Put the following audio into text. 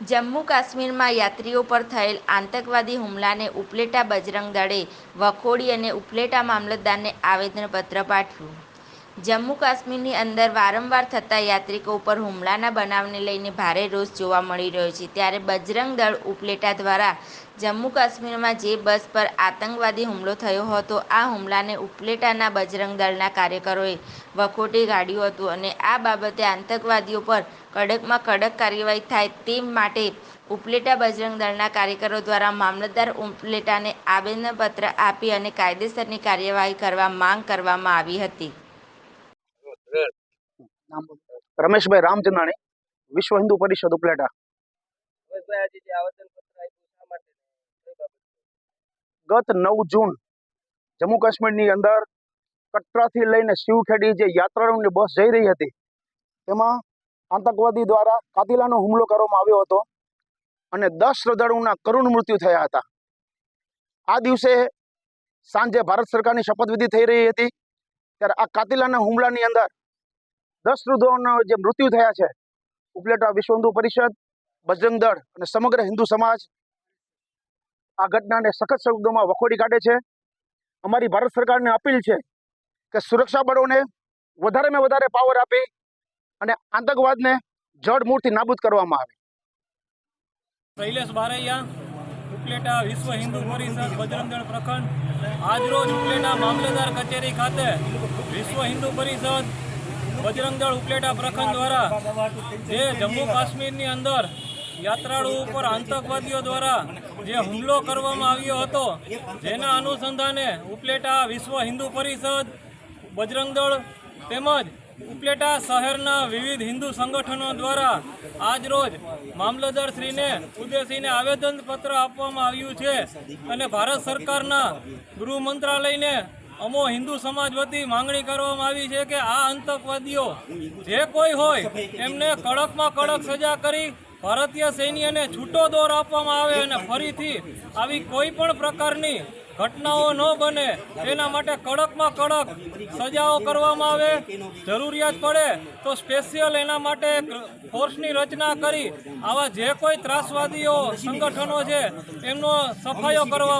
જમ્મુ કાશ્મીરમાં યાત્રીઓ પર થયેલ આતંકવાદી હુમલાને ઉપલેટા બજરંગ દળે વખોડી અને ઉપલેટા મામલતદારને આવેદનપત્ર પાઠવ્યું. જમ્મુ કાશ્મીરની અંદર વારંવાર થતા યાત્રિકો ઉપર હુમલાના બનાવને લઈને ભારે રોષ જોવા મળી રહ્યો છે. ત્યારે બજરંગ દળ ઉપલેટા દ્વારા જમ્મુ કાશ્મીરમાં જે બસ પર આતંકવાદી હુમલો થયો હતો, આ હુમલાને ઉપલેટાના બજરંગ દળના કાર્યકરોએ વખોટી કાઢ્યું હતું અને આ બાબતે આતંકવાદીઓ પર કડકમાં કડક કાર્યવાહી થાય તે માટે ઉપલેટા બજરંગ દળના કાર્યકરો દ્વારા મામલતદાર ઉપલેટાને આવેદનપત્ર આપી અને કાયદેસરની કાર્યવાહી કરવા માંગ કરવામાં આવી હતી. રમેશભાઈ રામચંદાણી વિશ્વ હિન્દુ પરિષદ ઉપલેટા? ગત નવ જૂન જમ્મુ કાશ્મીરની અંદર કટરાથી લઈને શિવખેડી જે યાત્રાળુઓની બસ જઈ રહી હતી તેમાં આતંકવાદી દ્વારા કાતિલાનો હુમલો કરવામાં આવ્યો હતો અને દસ શ્રદ્ધાળુઓના કરુણ મૃત્યુ થયા હતા. આ દિવસે સાંજે ભારત સરકારની શપથવિધિ થઈ રહી હતી ત્યારે આ કાતિલાના હુમલાની અંદર દસ શ્રદ્ધાળુઓના જે મૃત્યુ થયા છે, ઉપલેટા વિશ્વ હિન્દુ પરિષદ, બજરંગ દળ અને સમગ્ર હિન્દુ સમાજ આ ઘટનાને સખત શબ્દોમાં વખોડી કાઢે છે. અમારી ભારત સરકારને અપીલ છે કે સુરક્ષા બળોને વધારેમાં વધારે પાવર આપી અને આતંકવાદને જડમૂળથી નાબૂદ કરવામાં આવે. શૈલેષ બારૈયા, ઉપલેટા વિશ્વ હિન્દુ પરિષદ બજરંગદળ પ્રખંડ. આજરોજ ઉપલેટા મામલતદાર કચેરી ખાતે વિશ્વ હિન્દુ પરિષદ બજરંગદળ ઉપલેટા પ્રખંડ દ્વારા જે જમ્મુ કાશ્મીરની અંદર યાત્રાળુ ઉપર આતંકવાદીઓ દ્વારા જે હુમલો કરવામાં આવ્યો હતો, જેના અનુસંધાને ઉપલેટા વિશ્વ હિન્દુ પરિષદ, બજરંગદળ તેમજ ઉપલેટા શહેરના વિવિધ હિન્દુ સંગઠનો દ્વારા આજરોજ મામલતદારશ્રીને ઉદ્દેશીને આવેદનપત્ર આપવામાં આવ્યું છે અને ભારત સરકારના ગૃહ મંત્રાલયને અમો હિન્દુ સમાજ વતી માંગણી કરવામાં આવી છે કે આ આતંકવાદીઓ જે કોઈ હોય, એમને કડકમાં કડક સજા કરી ભારતીય સૈન્યને છૂટો દોર આપવામાં આવે અને ફરીથી આવી કોઈ પણ પ્રકારની ઘટનાઓ ન બને, તેના માટે કડકમાં કડક સજાઓ કરવામાં આવે. જરૂરિયાત પડે તો સ્પેશિયલ એના માટે ફોર્સની રચના કરી આવા જે કોઈ ત્રાસવાદીઓ સંગઠનો છે, એમનો સફાયો કરવા